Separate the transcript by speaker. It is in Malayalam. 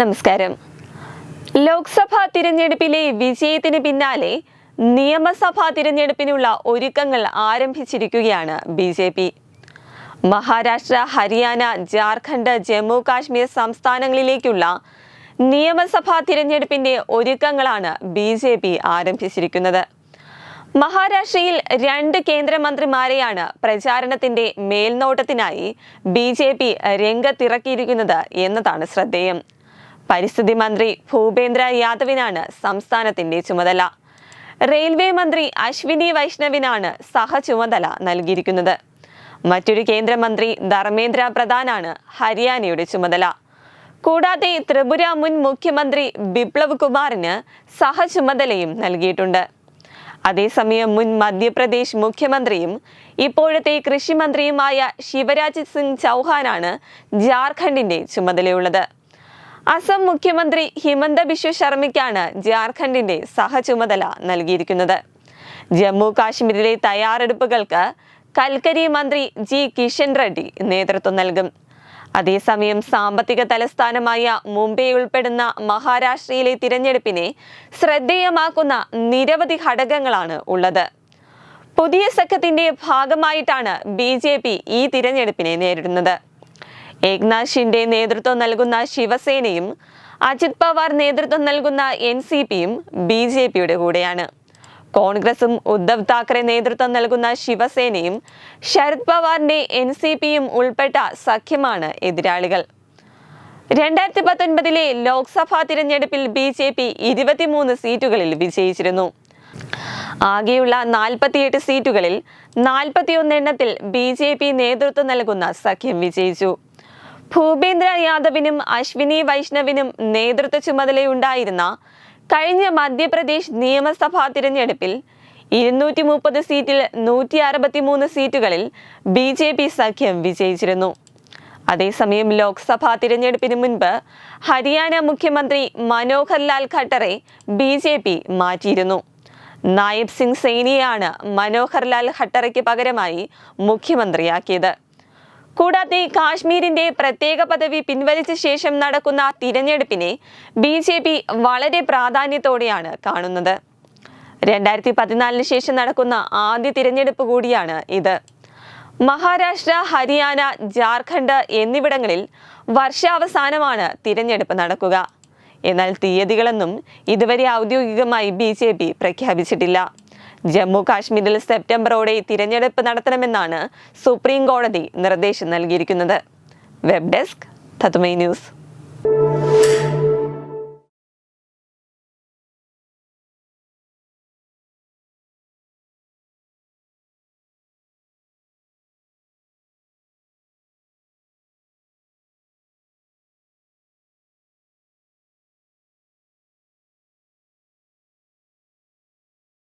Speaker 1: നമസ്കാരം. ലോക്സഭാ തിരഞ്ഞെടുപ്പിലെ വിജയത്തിന് പിന്നാലെ നിയമസഭാ തിരഞ്ഞെടുപ്പിനുള്ള ഒരുക്കങ്ങൾ ആരംഭിച്ചിരിക്കുകയാണ് B J P. Maharashtra Haryana Jharkhand Jammu Kashmir സംസ്ഥാനങ്ങളിലേക്കുള്ള നിയമസഭാ തിരഞ്ഞെടുപ്പിന്റെ ഒരുക്കങ്ങളാണ് ബി ജെ പി ആരംഭിച്ചിരിക്കുന്നത്. മഹാരാഷ്ട്രയിൽ രണ്ട് കേന്ദ്രമന്ത്രിമാരെയാണ് പ്രചാരണത്തിന്റെ മേൽനോട്ടത്തിനായി ബി ജെ പി രംഗത്തിറക്കിയിരിക്കുന്നത് എന്നതാണ് ശ്രദ്ധേയം. പരിസ്ഥിതി മന്ത്രി ഭൂപേന്ദ്ര യാദവിനാണ് സംസ്ഥാനത്തിന്റെ ചുമതല. റെയിൽവേ മന്ത്രി അശ്വിനി വൈഷ്ണവിനാണ് സഹചുമതല നൽകിയിരിക്കുന്നത്. മറ്റൊരു കേന്ദ്രമന്ത്രി ധർമ്മേന്ദ്ര പ്രധാനാണ് ഹരിയാനയുടെ ചുമതല. കൂടാതെ ത്രിപുര മുൻ മുഖ്യമന്ത്രി ബിപ്ലവ് കുമാറിന് സഹചുമതലയും നൽകിയിട്ടുണ്ട്. അതേസമയം മുൻ മധ്യപ്രദേശ് മുഖ്യമന്ത്രിയും ഇപ്പോഴത്തെ കൃഷിമന്ത്രിയുമായ ശിവരാജ് സിംഗ് ചൗഹാനാണ് ജാർഖണ്ഡിന്റെ ചുമതലയുള്ളത്. അസം മുഖ്യമന്ത്രി ഹിമന്ത ബിശ്വ ശർമ്മയ്ക്കാണ് ജാർഖണ്ഡിന്റെ സഹചുമതല നൽകിയിരിക്കുന്നത്. ജമ്മു കാശ്മീരിലെ തയ്യാറെടുപ്പുകൾക്ക് കൽക്കരി മന്ത്രി ജി കിഷൻ റെഡ്ഡി നേതൃത്വം നൽകും. അതേസമയം സാമ്പത്തിക തലസ്ഥാനമായ മുംബൈ ഉൾപ്പെടുന്ന മഹാരാഷ്ട്രയിലെ തിരഞ്ഞെടുപ്പിനെ ശ്രദ്ധേയമാക്കുന്ന നിരവധി ഘടകങ്ങളാണ് ഉള്ളത്. പുതിയ സഖ്യത്തിന്റെ ഭാഗമായിട്ടാണ് ബി ഈ തിരഞ്ഞെടുപ്പിനെ നേരിടുന്നത്. ഏക്നാഥ് ഷിൻഡെ നേതൃത്വം നൽകുന്ന ശിവസേനയും അജിത് പവാർ നേതൃത്വം നൽകുന്ന എൻ സി പിയും ബി ജെ പിയുടെ കൂടെയാണ്. കോൺഗ്രസും ഉദ്ധവ് താക്കറെ നേതൃത്വം നൽകുന്ന ശിവസേനയും ശരത് പവാറിന്റെ എൻ സി പിയും ഉൾപ്പെട്ട സഖ്യമാണ് എതിരാളികൾ. രണ്ടായിരത്തി പത്തൊൻപതിലെ ലോക്സഭാ തിരഞ്ഞെടുപ്പിൽ ബി ജെ പി ഇരുപത്തിമൂന്ന് സീറ്റുകളിൽ വിജയിച്ചിരുന്നു. ആകെയുള്ള നാൽപ്പത്തിയെട്ട് സീറ്റുകളിൽ നാൽപ്പത്തിയൊന്നെണ്ണത്തിൽ ബി ജെ പി നേതൃത്വം നൽകുന്ന സഖ്യം വിജയിച്ചു. ഭൂപേന്ദ്ര യാദവിനും അശ്വിനി വൈഷ്ണവിനും നേതൃത്വ ചുമതലയുണ്ടായിരുന്ന കഴിഞ്ഞ മധ്യപ്രദേശ് നിയമസഭാ തിരഞ്ഞെടുപ്പിൽ ഇരുന്നൂറ്റി മുപ്പത് സീറ്റിൽ നൂറ്റി അറുപത്തിമൂന്ന് സീറ്റുകളിൽ ബി ജെ പി സഖ്യം വിജയിച്ചിരുന്നു. അതേസമയം ലോക്സഭാ തിരഞ്ഞെടുപ്പിന് മുൻപ് ഹരിയാന മുഖ്യമന്ത്രി മനോഹർ ലാൽ ഖട്ടറെ ബി ജെ പി മാറ്റിയിരുന്നു. നായബ് സിംഗ് സൈനിയാണ് മനോഹർ ലാൽ ഖട്ടറയ്ക്ക് പകരമായി മുഖ്യമന്ത്രിയാക്കിയത്. കൂടാതെ കാശ്മീരിന്റെ പ്രത്യേക പദവി പിൻവലിച്ച ശേഷം നടക്കുന്ന തിരഞ്ഞെടുപ്പിനെ ബി ജെ പി വളരെ പ്രാധാന്യത്തോടെയാണ് കാണുന്നത്. രണ്ടായിരത്തി പതിനാലിന് ശേഷം നടക്കുന്ന ആദ്യ തിരഞ്ഞെടുപ്പ് കൂടിയാണ് ഇത്. മഹാരാഷ്ട്ര ഹരിയാന ജാർഖണ്ഡ് എന്നിവിടങ്ങളിൽ വർഷാവസാനമാണ് തിരഞ്ഞെടുപ്പ് നടക്കുക. എന്നാൽ തീയതികളൊന്നും ഇതുവരെ ഔദ്യോഗികമായി ബി പ്രഖ്യാപിച്ചിട്ടില്ല. ജമ്മു കാശ്മീരിൽ സെപ്റ്റംബറോടെ തിരഞ്ഞെടുപ്പ് നടത്തണമെന്നാണ് സുപ്രീം കോടതി നിർദ്ദേശം നൽകിയിരിക്കുന്നത്. വെബ് ഡെസ്ക് തത്തുമൈ ന്യൂസ്.